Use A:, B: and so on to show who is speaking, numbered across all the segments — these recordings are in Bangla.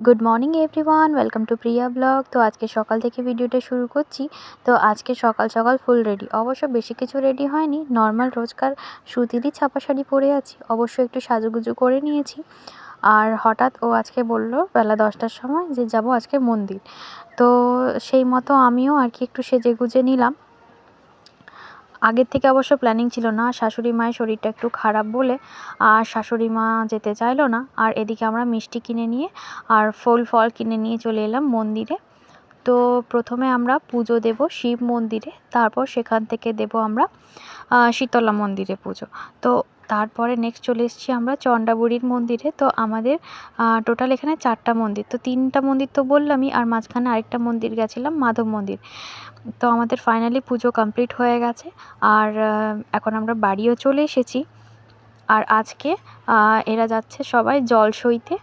A: Good morning everyone welcome to Priya blog তো আজকে সকাল থেকে ভিডিওটা শুরু করছি। তো আজকে সকাল সকাল ফুল রেডি অবশ্য বেশি কিছু রেডি হয়নি। নর্মাল রোজকার সুতিরই ছাপা শাড়ি পরে আছি। অবশ্য একটু সাজুগুজু করে নিয়েছি। আর হঠাৎ ও আজকে বলল বেলা দশটার সময় যে যাব আজকে মন্দির। তো সেই মতো আমিও আর কি একটু সেজে গুজে নিলাম। আগের থেকে অবশ্য প্ল্যানিং ছিল না, শাশুড়ি মায়ের শরীরটা একটু খারাপ বলে, আর শাশুড়ি মা যেতে চাইলো না। আর এদিকে আমরা মিষ্টি কিনে নিয়ে আর ফল ফল কিনে নিয়ে চলে এলাম মন্দিরে। তো প্রথমে আমরা পুজো দেব শিব মন্দিরে, তারপর সেখান থেকে দেব আমরা শীতলা মন্দিরে পুজো। তো তারপরে নেক্সট চলে এসেছি আমরা চণ্ডাবুড়ির মন্দিরে। তো আমাদের টোটাল এখানে চারটা মন্দির। তো তিনটা মন্দির তো বললামই, আর মাঝখানে আরেকটা মন্দির গেছিলাম, মাধব মন্দির। তো আমাদের ফাইনালি পুজো কমপ্লিট হয়ে গেছে, আর এখন আমরা বাড়িও চলে এসেছি। আর আজকে এরা যাচ্ছে সবাই জল সইতে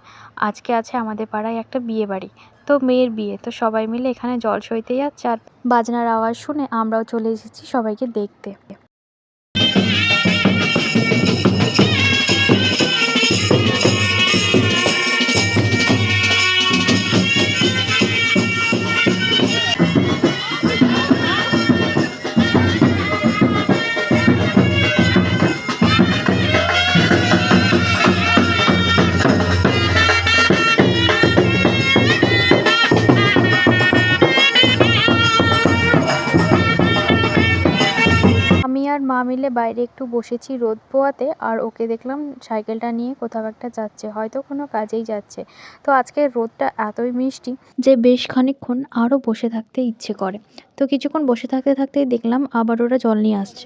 A: আজকে আছে আমাদের পাড়ায় একটা বিয়ে বাড়ি, তো মেয়ের বিয়ে। তো সবাই মিলে এখানে জল সইতে যাচ্ছে, আর বাজনার আওয়াজ শুনে আমরাও চলে এসেছি সবাইকে দেখতে। মা মিলে বাইরে একটু বসেছি রোদ পোয়াতে, আর ওকে দেখলাম সাইকেলটা নিয়ে কোথাও একটা যাচ্ছে, হয়তো কোনো কাজেই যাচ্ছে। তো আজকে রোদটা এতই মিষ্টি যে বেশ খানিকক্ষণ আরও বসে থাকতে ইচ্ছে করে। তো কিছুক্ষণ বসে থাকতে থাকতেই দেখলাম আবার ওরা জল নিয়ে আসছে।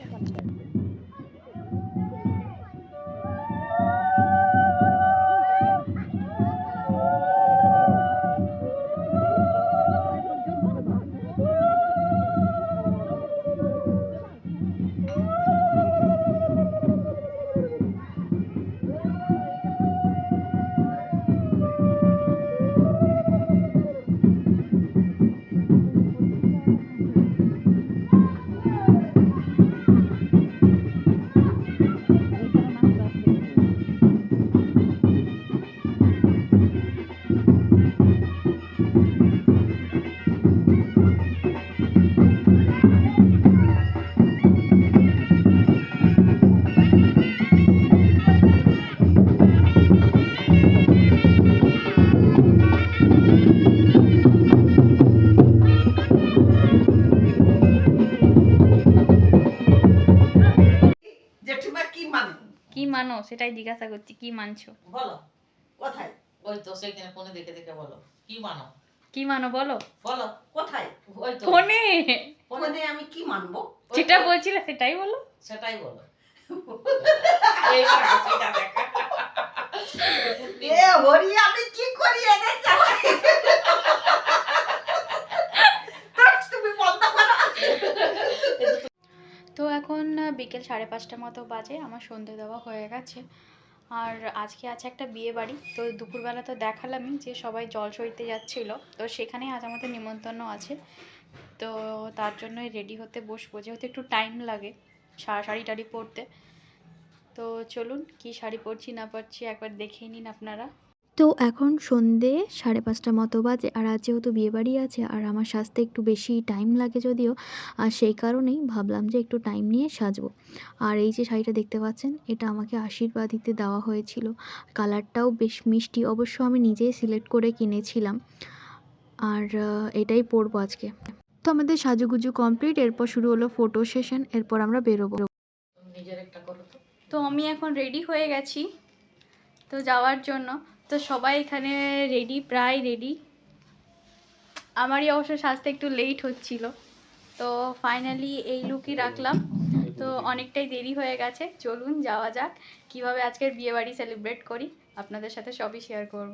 B: সেটাই জিজ্ঞাসা করছি কি মানছো?
C: বলো কোথায়? ওই তো সেখানে ফোনে দেখে দেখে বলো কি মানো?
B: কি মানো বলো?
C: বলো কোথায়? ওই তো।
B: ফোনে?
C: ফোনে আমি কি মানবো?
B: যেটা বলছিলে সেটাই বলো।
C: সেটাই বলো। এই দেখো, সেটা দেখা। এ হরি আমি কি করি এদের চালাই? ধ্যাৎ, তুমি বন্ধ করো
B: তো এখন বিকেল সাড়ে পাঁচটা মতো বাজে, আমার সন্ধে দেওয়া হয়ে গেছে। আর আজকে আছে একটা বিয়ে বাড়ি, তো দুপুরবেলা তো দেখালামই যে সবাই জল সইতে যাচ্ছিল। তো সেখানে আজ আমাদের নিমন্ত্রণ আছে। তো তার জন্যই রেডি হতে বসবো, যেহেতু একটু টাইম লাগে শাড়ি টাড়ি পরতে। তো চলুন কি শাড়ি পরছি না পরছি একবার দেখেই নিন আপনারা।
A: তো এখন সন্ধে সাড়ে পাঁচটা মতো বাজে আর আজ যেহেতু বিয়েবাড়ি আছে আর আমার সাজতে একটু বেশি টাইম লাগে যদিও, আর সেই কারণেই ভাবলাম যে একটু টাইম নিয়ে সাজবো। আর এই যে শাড়িটা দেখতে পাচ্ছেন, এটা আমাকে আশীর্বাদিতে দেওয়া হয়েছিল। কালারটাও বেশ মিষ্টি, অবশ্য আমি নিজেই সিলেক্ট করে কিনেছিলাম। আর এটাই পরবো আজকে। তো আমাদের সাজুগুজু কমপ্লিট, এরপর শুরু হলো ফটো সেশন এরপর আমরা বেরোবো।
C: তো
B: আমি এখন রেডি হয়ে গেছি, তো যাওয়ার জন্য। তো সবাই এখানে রেডি প্রায় রেডি আমারই অবশ্য সাজতে একটু লেট হচ্ছিল। তো ফাইনালি এই লুকই রাখলাম। তো অনেকটাই দেরি হয়ে গেছে। চলুন যাওয়া যাক। কীভাবে আজকের বিয়েবাড়ি সেলিব্রেট করি? আপনাদের সাথে সবই শেয়ার করব।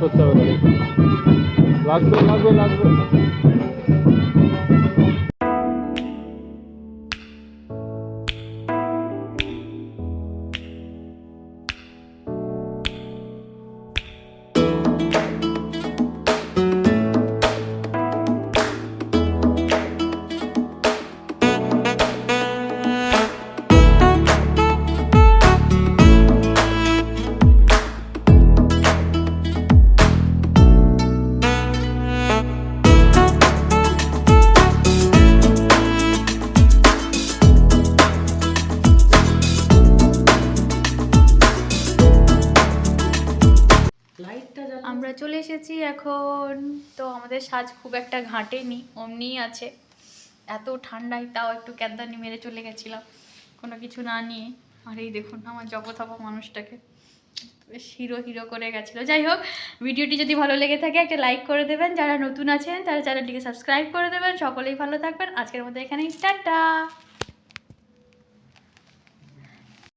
D: स्वच्छ वगैरे लागतो
C: लागतो लागतो.
B: আমরা চলে এসেছি এখন। তো আমাদের সাজ খুব একটা ঘাটেনি অমনিই আছে। এত ঠান্ডায় তাও একটু ক্যাদানি মেরে চলে গেছিলাম, কোনো কিছু না নিয়ে। আর এই দেখুন আমার জপথপা মানুষটাকে, বেশ হিরো হিরো করে গেছিল। যাই হোক, ভিডিওটি যদি ভালো লেগে থাকে, একটা লাইক করে দেবেন। যারা নতুন আছেন, তারা চ্যানেলটিকে সাবস্ক্রাইব করে দেবেন। সকলেই ভালো থাকবেন। আজকের মতো এখানেই, টাটা!